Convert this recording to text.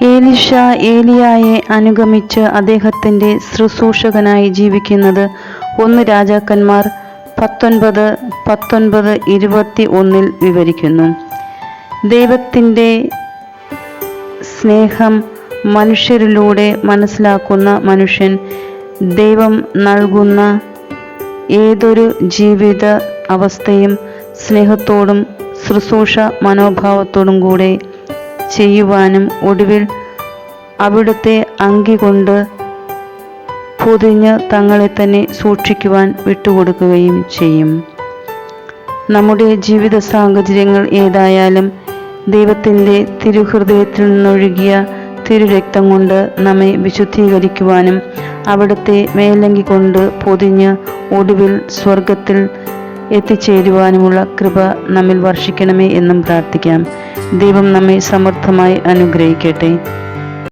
Elisha ഏലിയായെ അനുഗമിച്ച് അദ്ദേഹത്തിന്റെ ശുശ്രൂഷകനായി ജീവിക്കുന്നത് ഒന്ന് രാജാക്കന്മാർ പത്തൊൻപത് പത്തൊൻപത് ഇരുപത്തി ഒന്നിൽ വിവരിക്കുന്നു. ദൈവത്തിന്റെ സ്നേഹം മനുഷ്യരിലൂടെ മനസ്സിലാക്കുന്ന മനുഷ്യൻ ദൈവം നൽകുന്ന ഏതൊരു ജീവിത അവസ്ഥയും സ്നേഹത്തോടും ശുശ്രൂഷ മനോഭാവത്തോടും കൂടെ ചെയ്യുവാനും ഒടുവിൽ അവിടുത്തെ അങ്കി കൊണ്ട് പൊതിഞ്ഞ് തങ്ങളെ തന്നെ സൂക്ഷിക്കുവാൻ വിട്ടുകൊടുക്കുകയും ചെയ്യും. നമ്മുടെ ജീവിത സാഹചര്യങ്ങൾ ഏതായാലും ദൈവത്തിന്റെ തിരുഹൃദയത്തിൽ നിന്നൊഴുകിയ തിരുരക്തം കൊണ്ട് നമ്മെ വിശുദ്ധീകരിക്കുവാനും അവിടുത്തെ മേലങ്കി കൊണ്ട് പൊതിഞ്ഞ് ഒടുവിൽ സ്വർഗത്തിൽ എത്തിച്ചേരുവാനുമുള്ള കൃപ നമ്മിൽ വർഷിക്കണമേ എന്നും പ്രാർത്ഥിക്കാം. ദൈവം നമ്മെ സമർത്ഥമായി അനുഗ്രഹിക്കട്ടെ.